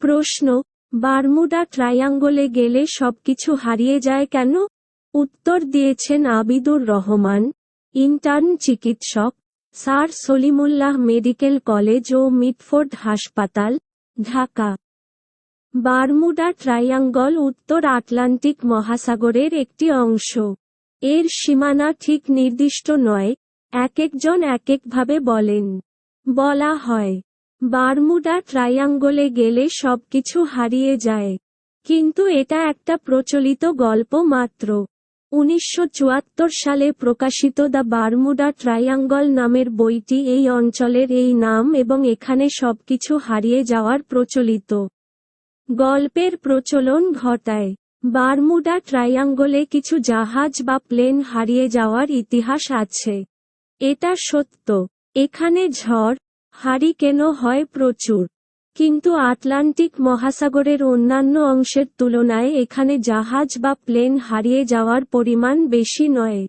প্রশ্ন, বারমুডা ট্রায়াঙ্গলে গেলে সবকিছু হারিয়ে যায় কেন? উত্তর দিয়েছেন আবিদুর রহমান, ইন্টার্ন চিকিৎসক, স্যার সলিমুল্লাহ মেডিকেল কলেজ ও মিটফোর্ড হাসপাতাল, ঢাকা। বারমুডা ট্রায়াঙ্গল উত্তর আটলান্টিক মহাসাগরের একটি অংশ। এর সীমানা ঠিক নির্দিষ্ট নয় এক একজন এক একভাবে বলেন। বলা হয় বারমুডা ট্রায়াঙ্গলে গেলে সবকিছু হারিয়ে যায়। কিন্তু এটা একটা প্রচলিত গল্প মাত্র। উনিশশো চুয়াত্তর সালে প্রকাশিত দ্য বারমুডা ট্রায়াঙ্গল নামের বইটি এই অঞ্চলের এই নাম এবং এখানে সবকিছু হারিয়ে যাওয়ার প্রচলিত গল্পের প্রচলন ঘটায়। বারমুডা ট্রায়াঙ্গলে কিছু জাহাজ বা প্লেন হারিয়ে যাওয়ার ইতিহাস আছে। এটা সত্য। এখানে ঝড় হারিকেনও হয় প্রচুর। কিন্তু আটলান্টিক মহাসাগরের অন্যান্য অংশের তুলনায় এখানে জাহাজ বা প্লেন হারিয়ে যাওয়ার পরিমাণ বেশি নয়।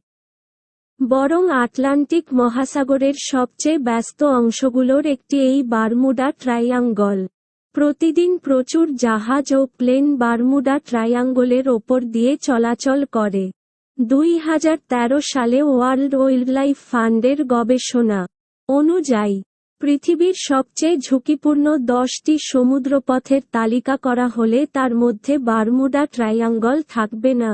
বরং আটলান্টিক মহাসাগরের সবচেয়ে ব্যস্ত অংশগুলোর একটি এই বারমুডা ট্রায়াঙ্গল। প্রতিদিন প্রচুর জাহাজ ও প্লেন বারমুডা ট্রায়াঙ্গলের ওপর দিয়ে চলাচল করে। দুই হাজার তেরো সালে ওয়ার্ল্ড ওয়াইল্ডলাইফ ফান্ডের গবেষণা অনুযায়ী পৃথিবীর সবচেয়ে ঝুঁকিপূর্ণ দশটি সমুদ্রপথের তালিকা করা হলে তার মধ্যে বারমুডা ট্রায়াঙ্গল থাকবে না।